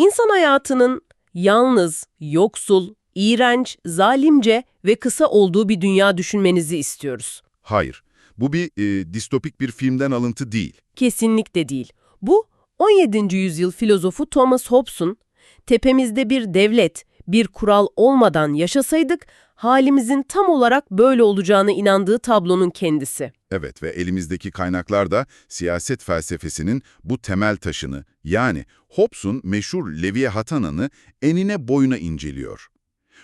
İnsan hayatının yalnız, yoksul, iğrenç, zalimce ve kısa olduğu bir dünya düşünmenizi istiyoruz. Hayır, bu bir e, distopik bir filmden alıntı değil. Kesinlikle değil. Bu 17. yüzyıl filozofu Thomas Hobbes'un tepemizde bir devlet, bir kural olmadan yaşasaydık halimizin tam olarak böyle olacağına inandığı tablonun kendisi. Evet ve elimizdeki kaynaklar da siyaset felsefesinin bu temel taşını yani Hobbes'un meşhur Leviathan'ını enine boyuna inceliyor.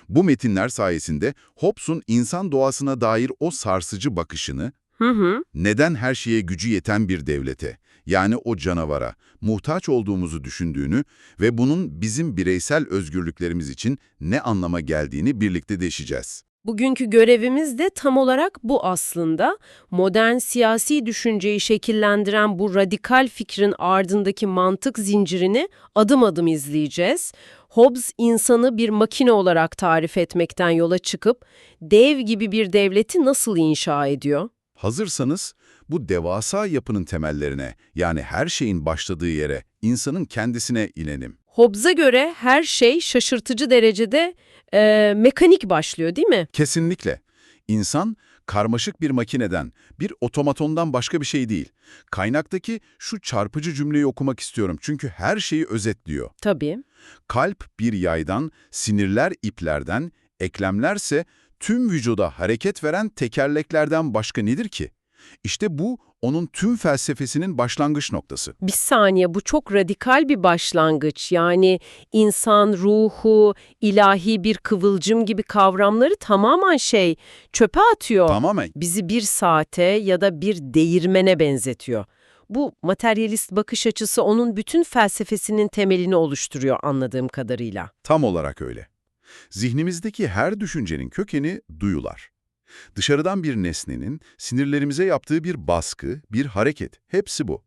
Bu metinler sayesinde Hobbes'un insan doğasına dair o sarsıcı bakışını, Hı hı. neden her şeye gücü yeten bir devlete, yani o canavara, muhtaç olduğumuzu düşündüğünü ve bunun bizim bireysel özgürlüklerimiz için ne anlama geldiğini birlikte deşeceğiz. Bugünkü görevimiz de tam olarak bu aslında. Modern siyasi düşünceyi şekillendiren bu radikal fikrin ardındaki mantık zincirini adım adım izleyeceğiz. Hobbes insanı bir makine olarak tarif etmekten yola çıkıp dev gibi bir devleti nasıl inşa ediyor? Hazırsanız bu devasa yapının temellerine yani her şeyin başladığı yere, insanın kendisine inelim. Hobbes'a göre her şey şaşırtıcı derecede e, mekanik başlıyor değil mi? Kesinlikle. İnsan karmaşık bir makineden, bir otomatondan başka bir şey değil. Kaynaktaki şu çarpıcı cümleyi okumak istiyorum çünkü her şeyi özetliyor. Tabii. Kalp bir yaydan, sinirler iplerden, eklemlerse tüm vücuda hareket veren tekerleklerden başka nedir ki? İşte bu onun tüm felsefesinin başlangıç noktası. Bir saniye bu çok radikal bir başlangıç. Yani insan ruhu, ilahi bir kıvılcım gibi kavramları tamamen şey çöpe atıyor. Tamamen. Bizi bir saate ya da bir değirmene benzetiyor. Bu materyalist bakış açısı onun bütün felsefesinin temelini oluşturuyor anladığım kadarıyla. Tam olarak öyle. Zihnimizdeki her düşüncenin kökeni duyular. Dışarıdan bir nesnenin sinirlerimize yaptığı bir baskı, bir hareket, hepsi bu.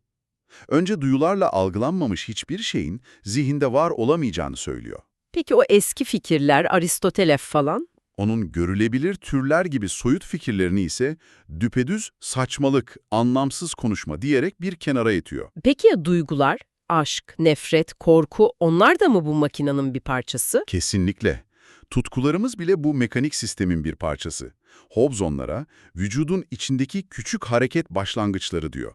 Önce duyularla algılanmamış hiçbir şeyin zihinde var olamayacağını söylüyor. Peki o eski fikirler, Aristoteles falan? Onun görülebilir türler gibi soyut fikirlerini ise düpedüz saçmalık, anlamsız konuşma diyerek bir kenara itiyor. Peki ya duygular? Aşk, nefret, korku onlar da mı bu makinenin bir parçası? Kesinlikle. Tutkularımız bile bu mekanik sistemin bir parçası. Hobbes onlara vücudun içindeki küçük hareket başlangıçları diyor.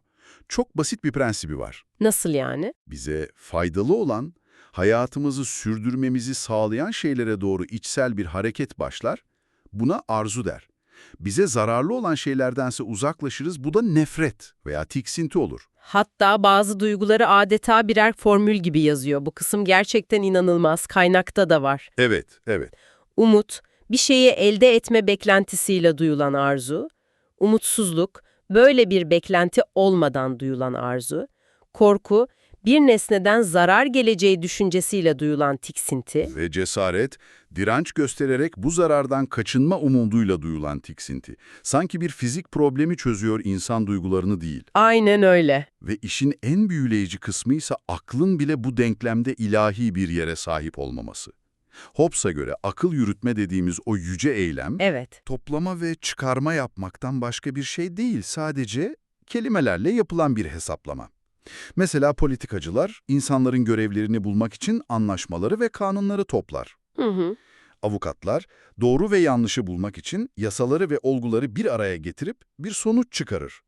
Çok basit bir prensibi var. Nasıl yani? Bize faydalı olan, hayatımızı sürdürmemizi sağlayan şeylere doğru içsel bir hareket başlar, buna arzu der. Bize zararlı olan şeylerdense uzaklaşırız, bu da nefret veya tiksinti olur. Hatta bazı duyguları adeta birer formül gibi yazıyor. Bu kısım gerçekten inanılmaz. Kaynakta da var. Evet, evet. Umut, bir şeyi elde etme beklentisiyle duyulan arzu. Umutsuzluk, böyle bir beklenti olmadan duyulan arzu. Korku, bir nesneden zarar geleceği düşüncesiyle duyulan tiksinti. Ve cesaret, direnç göstererek bu zarardan kaçınma umuduyla duyulan tiksinti. Sanki bir fizik problemi çözüyor insan duygularını değil. Aynen öyle. Ve işin en büyüleyici kısmı ise aklın bile bu denklemde ilahi bir yere sahip olmaması. Hobbes'a göre akıl yürütme dediğimiz o yüce eylem, Evet. toplama ve çıkarma yapmaktan başka bir şey değil, sadece kelimelerle yapılan bir hesaplama. Mesela politikacılar, insanların görevlerini bulmak için anlaşmaları ve kanunları toplar. Hı hı. Avukatlar, doğru ve yanlışı bulmak için yasaları ve olguları bir araya getirip bir sonuç çıkarır.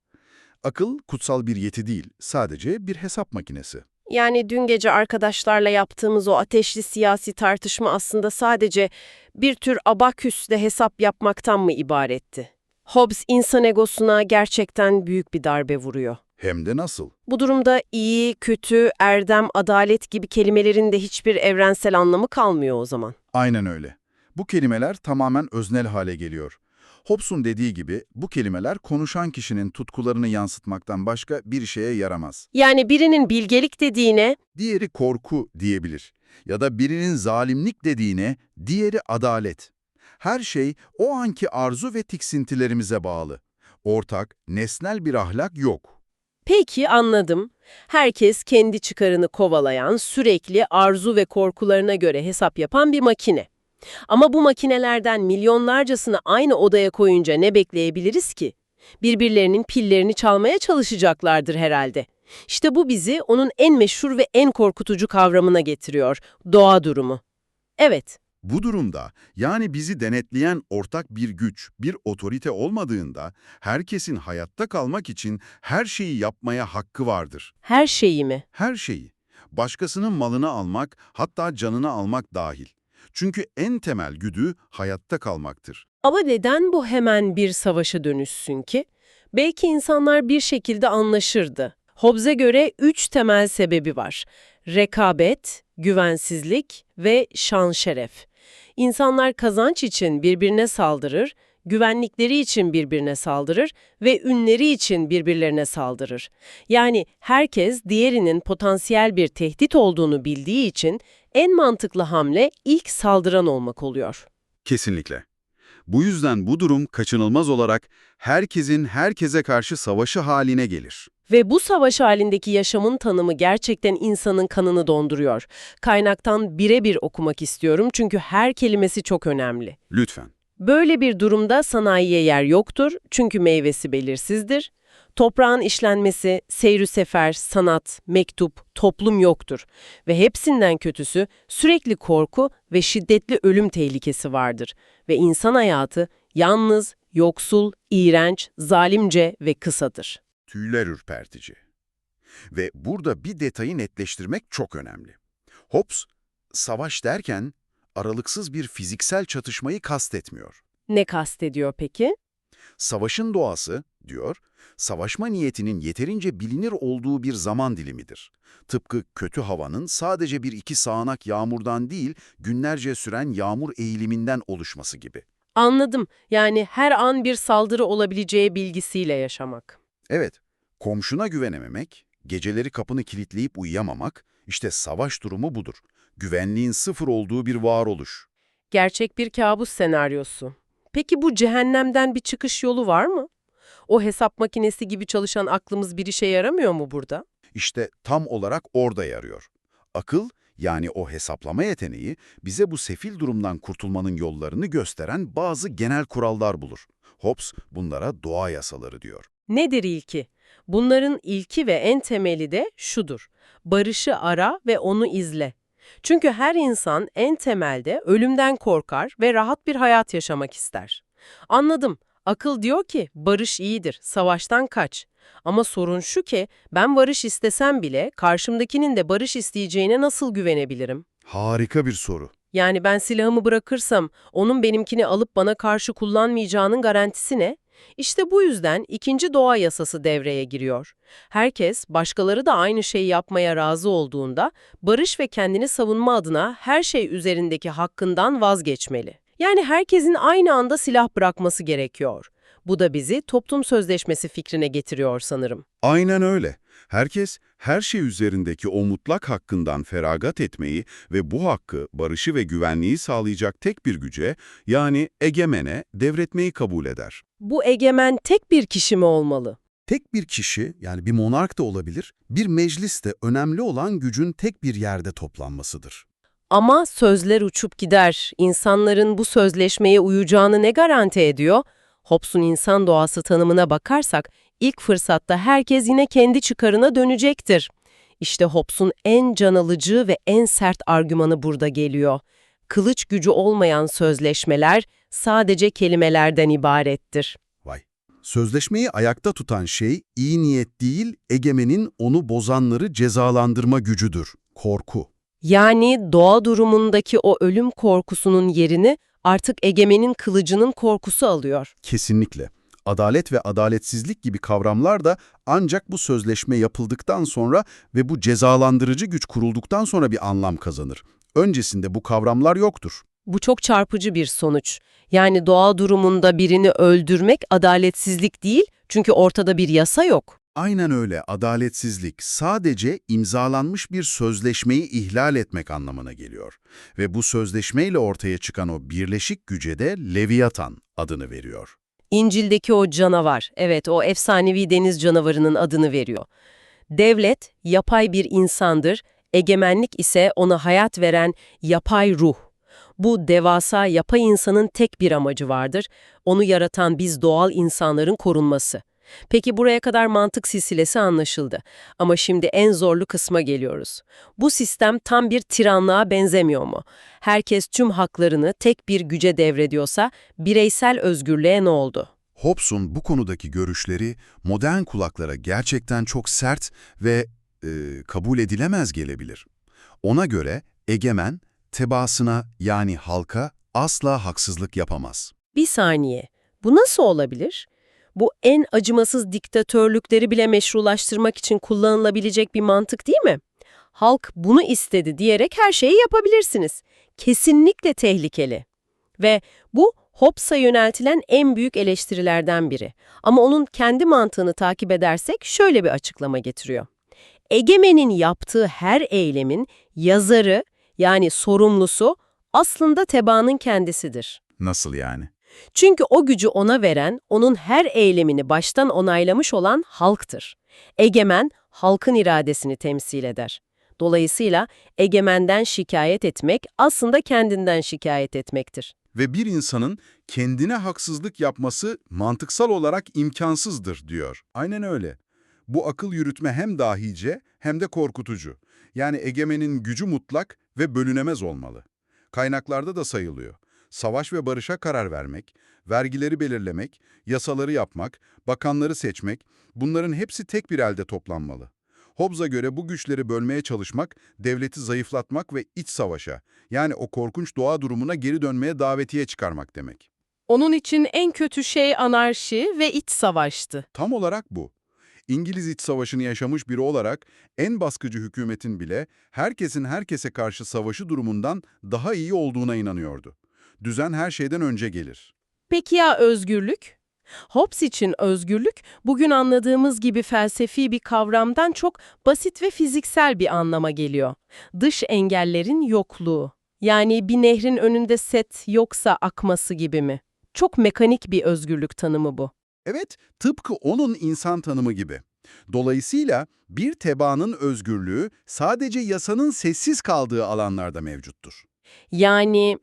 Akıl, kutsal bir yeti değil, sadece bir hesap makinesi. Yani dün gece arkadaşlarla yaptığımız o ateşli siyasi tartışma aslında sadece bir tür abaküsle hesap yapmaktan mı ibaretti? Hobbes insan egosuna gerçekten büyük bir darbe vuruyor. Hem de nasıl? Bu durumda iyi, kötü, erdem, adalet gibi kelimelerin de hiçbir evrensel anlamı kalmıyor o zaman. Aynen öyle. Bu kelimeler tamamen öznel hale geliyor. Hobbes'un dediği gibi bu kelimeler konuşan kişinin tutkularını yansıtmaktan başka bir şeye yaramaz. Yani birinin bilgelik dediğine Diğeri korku diyebilir. Ya da birinin zalimlik dediğine diğeri adalet. Her şey o anki arzu ve tiksintilerimize bağlı. Ortak, nesnel bir ahlak yok. Peki anladım. Herkes kendi çıkarını kovalayan, sürekli arzu ve korkularına göre hesap yapan bir makine. Ama bu makinelerden milyonlarcasını aynı odaya koyunca ne bekleyebiliriz ki? Birbirlerinin pillerini çalmaya çalışacaklardır herhalde. İşte bu bizi onun en meşhur ve en korkutucu kavramına getiriyor, doğa durumu. Evet, Bu durumda yani bizi denetleyen ortak bir güç, bir otorite olmadığında herkesin hayatta kalmak için her şeyi yapmaya hakkı vardır. her şeyi mi? Her şeyi. Başkasının malını almak, hatta canını almak dahil. Çünkü en temel güdü hayatta kalmaktır. Ama neden bu hemen bir savaşa dönüşsün ki? Belki insanlar bir şekilde anlaşırdı. Hobbes'e göre üç temel sebebi var. Rekabet, güvensizlik ve şan şeref. İnsanlar kazanç için birbirine saldırır, güvenlikleri için birbirine saldırır ve ünleri için birbirlerine saldırır. Yani herkes diğerinin potansiyel bir tehdit olduğunu bildiği için en mantıklı hamle ilk saldıran olmak oluyor. Kesinlikle. Bu yüzden bu durum kaçınılmaz olarak herkesin herkese karşı savaşı haline gelir. Ve bu savaş halindeki yaşamın tanımı gerçekten insanın kanını donduruyor. Kaynaktan birebir okumak istiyorum çünkü her kelimesi çok önemli. Lütfen. Böyle bir durumda sanayiye yer yoktur çünkü meyvesi belirsizdir. Toprağın işlenmesi, seyrü sefer, sanat, mektup, toplum yoktur. Ve hepsinden kötüsü sürekli korku ve şiddetli ölüm tehlikesi vardır. Ve insan hayatı yalnız, yoksul, iğrenç, zalimce ve kısadır. Tüyler ürpertici. Ve burada bir detayı netleştirmek çok önemli. Hobbes, savaş derken aralıksız bir fiziksel çatışmayı kastetmiyor. Ne kastediyor peki? Savaşın doğası, diyor, savaşma niyetinin yeterince bilinir olduğu bir zaman dilimidir. Tıpkı kötü havanın sadece bir iki sağanak yağmurdan değil, günlerce süren yağmur eğiliminden oluşması gibi. Anladım. Yani her an bir saldırı olabileceği bilgisiyle yaşamak. Evet, komşuna güvenememek, geceleri kapını kilitleyip uyuyamamak, işte savaş durumu budur. Güvenliğin sıfır olduğu bir varoluş. Gerçek bir kabus senaryosu. Peki bu cehennemden bir çıkış yolu var mı? O hesap makinesi gibi çalışan aklımız bir işe yaramıyor mu burada? İşte tam olarak orada yarıyor. Akıl, yani o hesaplama yeteneği, bize bu sefil durumdan kurtulmanın yollarını gösteren bazı genel kurallar bulur. Hobbes bunlara doğa yasaları diyor. Nedir ilki? Bunların ilki ve en temeli de şudur. Barışı ara ve onu izle. Çünkü her insan en temelde ölümden korkar ve rahat bir hayat yaşamak ister. Anladım. Akıl diyor ki barış iyidir, savaştan kaç. Ama sorun şu ki ben barış istesem bile karşımdakinin de barış isteyeceğine nasıl güvenebilirim? Harika bir soru. Yani ben silahımı bırakırsam onun benimkini alıp bana karşı kullanmayacağının garantisi ne? İşte bu yüzden ikinci doğa yasası devreye giriyor. Herkes, başkaları da aynı şeyi yapmaya razı olduğunda barış ve kendini savunma adına her şey üzerindeki hakkından vazgeçmeli. Yani herkesin aynı anda silah bırakması gerekiyor. Bu da bizi toplum sözleşmesi fikrine getiriyor sanırım. Aynen öyle. Herkes her şey üzerindeki o mutlak hakkından feragat etmeyi ve bu hakkı, barışı ve güvenliği sağlayacak tek bir güce, yani egemene, devretmeyi kabul eder. Bu egemen tek bir kişi mi olmalı? Tek bir kişi, yani bir monark da olabilir, bir meclis de önemli olan gücün tek bir yerde toplanmasıdır. Ama sözler uçup gider. İnsanların bu sözleşmeye uyacağını ne garanti ediyor? Hobbes'un insan doğası tanımına bakarsak ilk fırsatta herkes yine kendi çıkarına dönecektir. İşte Hobbes'un en can alıcı ve en sert argümanı burada geliyor. Kılıç gücü olmayan sözleşmeler sadece kelimelerden ibarettir. Vay. Sözleşmeyi ayakta tutan şey iyi niyet değil, egemenin onu bozanları cezalandırma gücüdür. Korku. Yani doğa durumundaki o ölüm korkusunun yerini artık egemenin kılıcının korkusu alıyor. Kesinlikle. Adalet ve adaletsizlik gibi kavramlar da ancak bu sözleşme yapıldıktan sonra ve bu cezalandırıcı güç kurulduktan sonra bir anlam kazanır. Öncesinde bu kavramlar yoktur. Bu çok çarpıcı bir sonuç. Yani doğa durumunda birini öldürmek adaletsizlik değil çünkü ortada bir yasa yok. Aynen öyle adaletsizlik sadece imzalanmış bir sözleşmeyi ihlal etmek anlamına geliyor. Ve bu sözleşmeyle ortaya çıkan o birleşik güce de Leviathan adını veriyor. İncil'deki o canavar, evet o efsanevi deniz canavarının adını veriyor. Devlet, yapay bir insandır, egemenlik ise ona hayat veren yapay ruh. Bu devasa yapay insanın tek bir amacı vardır, onu yaratan biz doğal insanların korunması. Peki buraya kadar mantık silsilesi anlaşıldı. Ama şimdi en zorlu kısma geliyoruz. Bu sistem tam bir tiranlığa benzemiyor mu? Herkes tüm haklarını tek bir güce devrediyorsa bireysel özgürlüğe ne oldu? Hobbes'un bu konudaki görüşleri modern kulaklara gerçekten çok sert ve e, kabul edilemez gelebilir. Ona göre egemen, tebaasına yani halka asla haksızlık yapamaz. Bir saniye. Bu nasıl olabilir? Bu en acımasız diktatörlükleri bile meşrulaştırmak için kullanılabilecek bir mantık değil mi? Halk bunu istedi diyerek her şeyi yapabilirsiniz. Kesinlikle tehlikeli. Ve bu Hobbes'a yöneltilen en büyük eleştirilerden biri. Ama onun kendi mantığını takip edersek şöyle bir açıklama getiriyor. Egemenin yaptığı her eylemin yazarı yani sorumlusu aslında tebaanın kendisidir. Nasıl yani? Çünkü o gücü ona veren, onun her eylemini baştan onaylamış olan halktır. Egemen, halkın iradesini temsil eder. Dolayısıyla egemenden şikayet etmek aslında kendinden şikayet etmektir. Ve bir insanın kendine haksızlık yapması mantıksal olarak imkansızdır diyor. Aynen öyle. Bu akıl yürütme hem dahice hem de korkutucu. Yani egemenin gücü mutlak ve bölünemez olmalı. Kaynaklarda da sayılıyor. Savaş ve barışa karar vermek, vergileri belirlemek, yasaları yapmak, bakanları seçmek, bunların hepsi tek bir elde toplanmalı. Hobbes'a göre bu güçleri bölmeye çalışmak, devleti zayıflatmak ve iç savaşa, yani o korkunç doğa durumuna geri dönmeye davetiye çıkarmak demek. Onun için en kötü şey anarşi ve iç savaştı. Tam olarak bu. İngiliz İç Savaşı'nı yaşamış biri olarak en baskıcı hükümetin bile herkesin herkese karşı savaşı durumundan daha iyi olduğuna inanıyordu. Düzen her şeyden önce gelir. Peki ya özgürlük? Hobbes için özgürlük, bugün anladığımız gibi felsefi bir kavramdan çok basit ve fiziksel bir anlama geliyor. Dış engellerin yokluğu. Yani bir nehrin önünde set yoksa akması gibi mi? Çok mekanik bir özgürlük tanımı bu. Evet, tıpkı onun insan tanımı gibi. Dolayısıyla bir tebaanın özgürlüğü sadece yasanın sessiz kaldığı alanlarda mevcuttur. Yani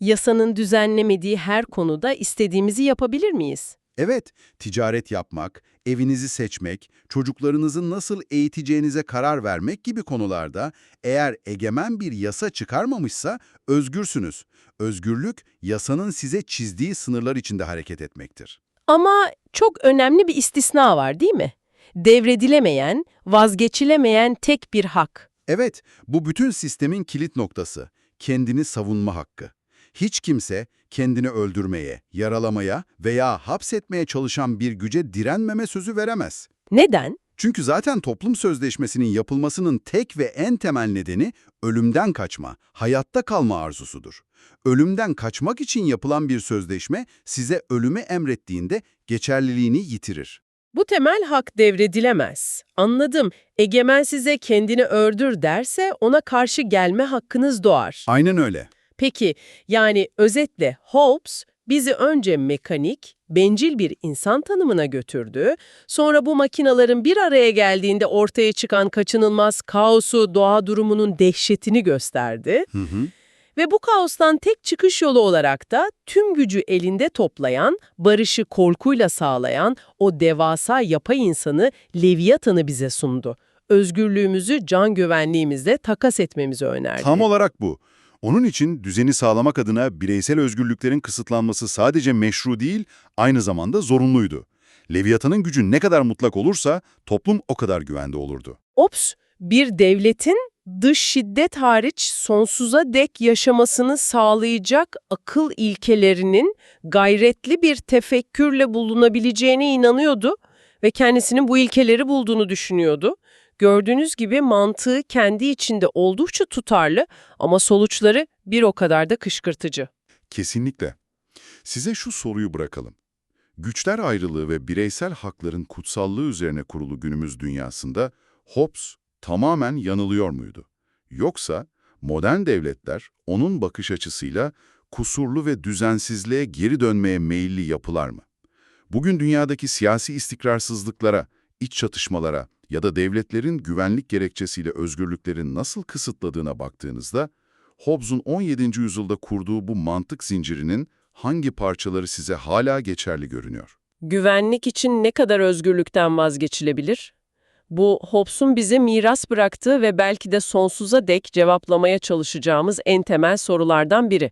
yasanın düzenlemediği her konuda istediğimizi yapabilir miyiz? Evet, ticaret yapmak, evinizi seçmek, çocuklarınızı nasıl eğiteceğinize karar vermek gibi konularda eğer egemen bir yasa çıkarmamışsa özgürsünüz. Özgürlük, yasanın size çizdiği sınırlar içinde hareket etmektir. Ama çok önemli bir istisna var değil mi? Devredilemeyen, vazgeçilemeyen tek bir hak. Evet, bu bütün sistemin kilit noktası, kendini savunma hakkı. Hiç kimse kendini öldürmeye, yaralamaya veya hapsetmeye çalışan bir güce direnmeme sözü veremez. Neden? Çünkü zaten toplum sözleşmesinin yapılmasının tek ve en temel nedeni ölümden kaçma, hayatta kalma arzusudur. Ölümden kaçmak için yapılan bir sözleşme size ölümü emrettiğinde geçerliliğini yitirir. Bu temel hak devredilemez. Anladım. Egemen size kendini öldür derse ona karşı gelme hakkınız doğar. Aynen öyle. Peki, yani özetle Hobbes bizi önce mekanik, bencil bir insan tanımına götürdü, sonra bu makinaların bir araya geldiğinde ortaya çıkan kaçınılmaz kaosu, doğa durumunun dehşetini gösterdi Hı hı. ve bu kaostan tek çıkış yolu olarak da tüm gücü elinde toplayan, barışı korkuyla sağlayan o devasa yapay insanı Leviathan'ı bize sundu. Özgürlüğümüzü can güvenliğimizle takas etmemizi önerdi. Tam olarak bu. Onun için düzeni sağlamak adına bireysel özgürlüklerin kısıtlanması sadece meşru değil, aynı zamanda zorunluydu. Leviathan'ın gücü ne kadar mutlak olursa toplum o kadar güvende olurdu. Ops, bir devletin dış şiddet hariç sonsuza dek yaşamasını sağlayacak akıl ilkelerinin gayretli bir tefekkürle bulunabileceğine inanıyordu ve kendisinin bu ilkeleri bulduğunu düşünüyordu. Gördüğünüz gibi mantığı kendi içinde oldukça tutarlı ama sonuçları bir o kadar da kışkırtıcı. Kesinlikle. Size şu soruyu bırakalım. Güçler ayrılığı ve bireysel hakların kutsallığı üzerine kurulu günümüz dünyasında Hobbes tamamen yanılıyor muydu? Yoksa modern devletler onun bakış açısıyla kusurlu ve düzensizliğe geri dönmeye meyilli yapılar mı? Bugün dünyadaki siyasi istikrarsızlıklara, iç çatışmalara ya da devletlerin güvenlik gerekçesiyle özgürlüklerin nasıl kısıtladığına baktığınızda, Hobbes'un 17. yüzyılda kurduğu bu mantık zincirinin hangi parçaları size hala geçerli görünüyor? Güvenlik için ne kadar özgürlükten vazgeçilebilir? Bu Hobbes'un bize miras bıraktığı ve belki de sonsuza dek cevaplamaya çalışacağımız en temel sorulardan biri.